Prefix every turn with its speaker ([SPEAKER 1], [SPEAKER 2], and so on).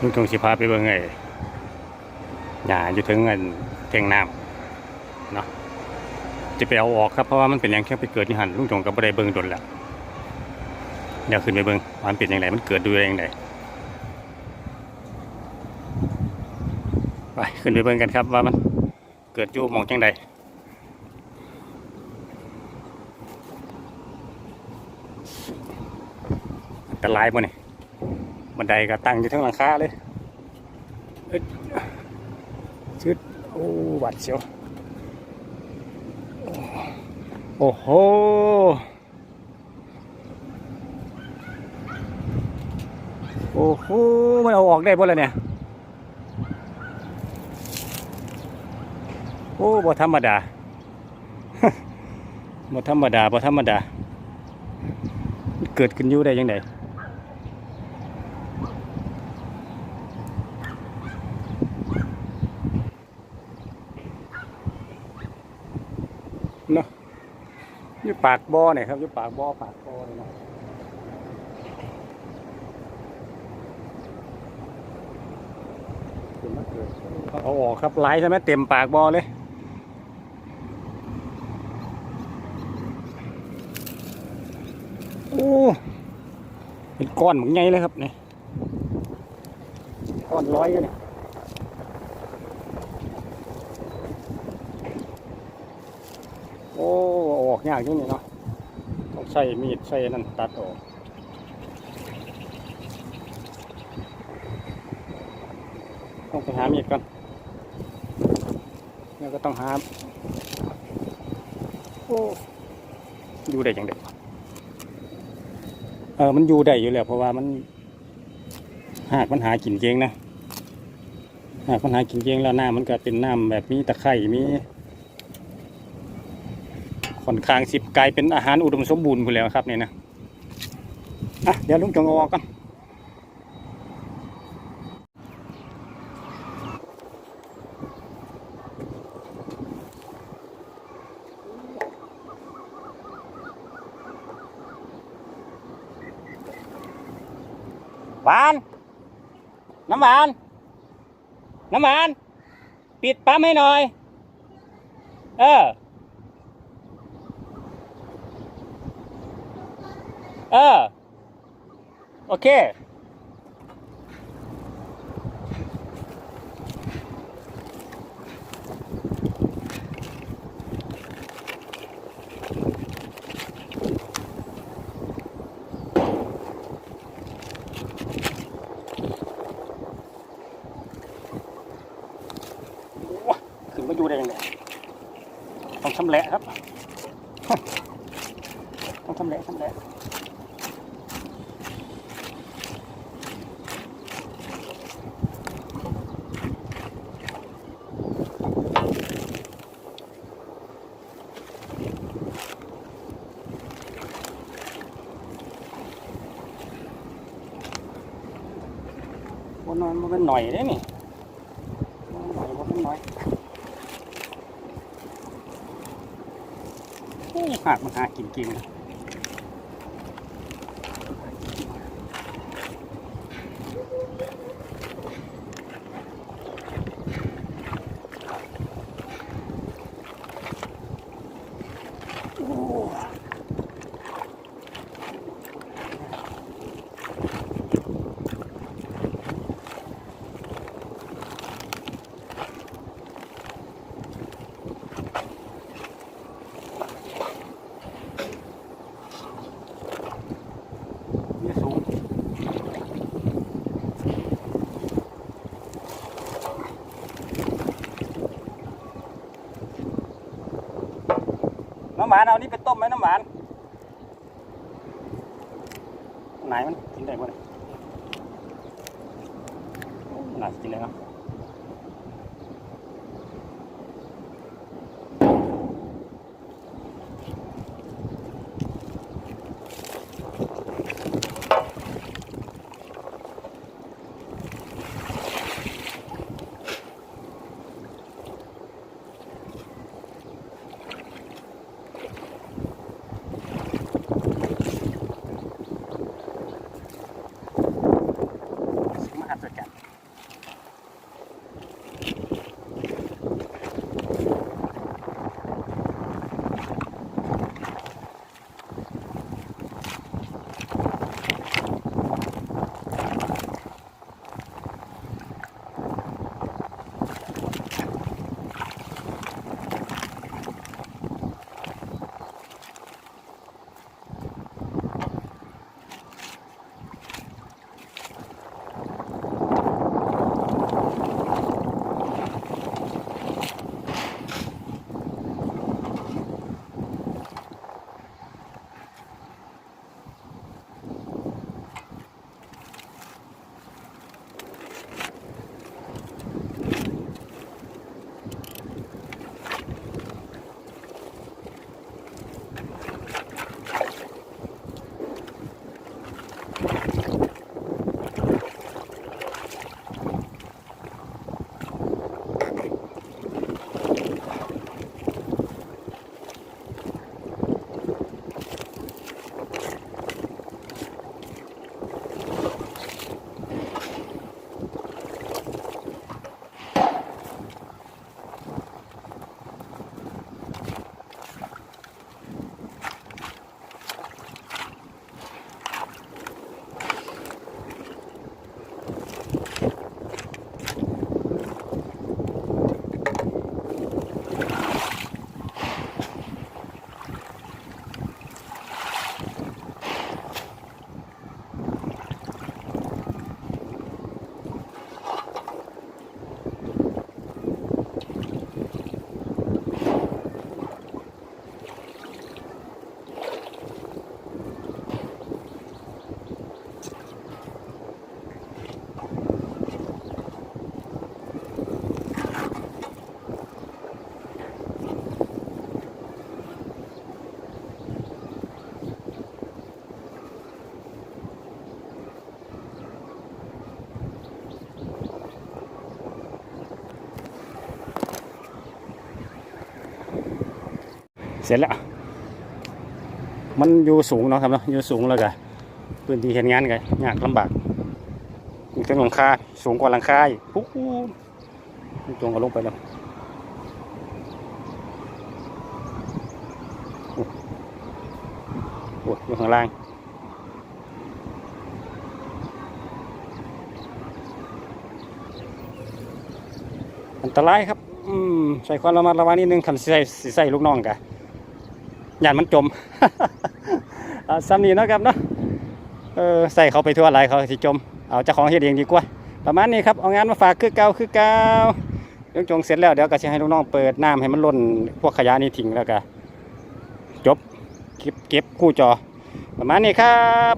[SPEAKER 1] ลุงทงสิพาไปเบิ่งไอ้หญ้าอยู่ถึงเงินเทียงน้ำเนาะจะไปเอาออกครับเพราะว่ามันเป็นแรงแค่ไปเกิดนี่หันลุงทงก็บ่ได้เบิ่งดนแล้วเดี๋ยวขึ้นไปเบิ่งว่ามันเป็นอยังไงมันเกิดดูได้ยังไงไปขึ้นไปเบิ่งกันครับว่ามันเกิดอยู่มองจังใดอันตรายบ่นี่ บันไดก็ตั้งอยู่ทั้งหลังคาเลยเอ้ชึดโอ้หวัดเชียวโอ้โหโอ้โหมันเอาออกได้บ่แล้วเนี่ยโอ้บ่ธรรมดาบ่ธรรมดาบ่ธรรมดา เกิดขึ้นอยู่ได้ยังไง เนาะ อยู่ปากบ่อเนี่ยครับอยู่ปากบ่อปากบ่อเนี่ยเนาะเอาออกครับไหลใช่ไหมเต็มปากบ่อเลยโอ้เป็นก้อนเหมือนไงเลยครับเนี่ยก้อนร้อยเนี่ย โอ้ออกยากอยู่นี่เนาะต้องใช้มีดใช้นั่นตัดออกต้องไปหามีดก่อนแล้วก็ต้องหาโอ้อยู่ได้จังเด็กเออมันอยู่ได้อยู่แล้วเพราะว่ามันหากมันหากินเจงนะหากมันหากินเจงแล้วน้ำมันก็เป็นน้ำแบบมีตะไคร่มี ค่อนข้างสิบกลายเป็นอาหารอุดมสมบูรณ์ไปแล้วครับเนี่ยนะอะเดี๋ยวลุงจงเอาออกกันหวาน น้ำหวาน น้ำหวาน ปิดปั๊มให้หน่อย เออ เออ โอเค ขึ้นมาอยู่ได้ยังไงต้องชำแหละครับ ต้องชำแหละชำแหละ นอนมันเป็นหน่อยได้นี่บ่หน่อยบนเป็นหน่อยนี่หากมันหากินกินนะ น้ำหวานเอานี่ไปต้มไหมน้ำหวานไหนมันกินได้บ่เนี่ยน่าจะกินเลยเนาะ เสร็จแล้ว มันอยู่สูงเนาะครับเนาะอยู่สูงแล้วก็พื้นที่เห็นงานกันยากลำบากมีถึงหลังคาสูงกว่าหลังคาอีกปุ๊บจงก็ลงไปแล้วโอ้โหอยู่ข้างล่างอันตรายครับ อืม ใส่ความระมัดระวังนิดนึงคันสิใส่สิใส่ลูกน้องกะ ยานมันจมซ้ำนี้นะครับเนาะเออใส่เขาไปทั่วไหลายเขาสิจม เอาเจ้าของเฮ็ดเองดีกว่า ประมาณนี้ครับ เอางานมาฝากคือเก่าคือเก่าเร่งจงเสร็จแล้วเดี๋ยวก็จะให้ลูกน้องเปิดน้ำให้มันล้นพวกขยะนี่ทิ้งแล้วก็จบเก็บเก็บคู่จอ ประมาณนี้ครับ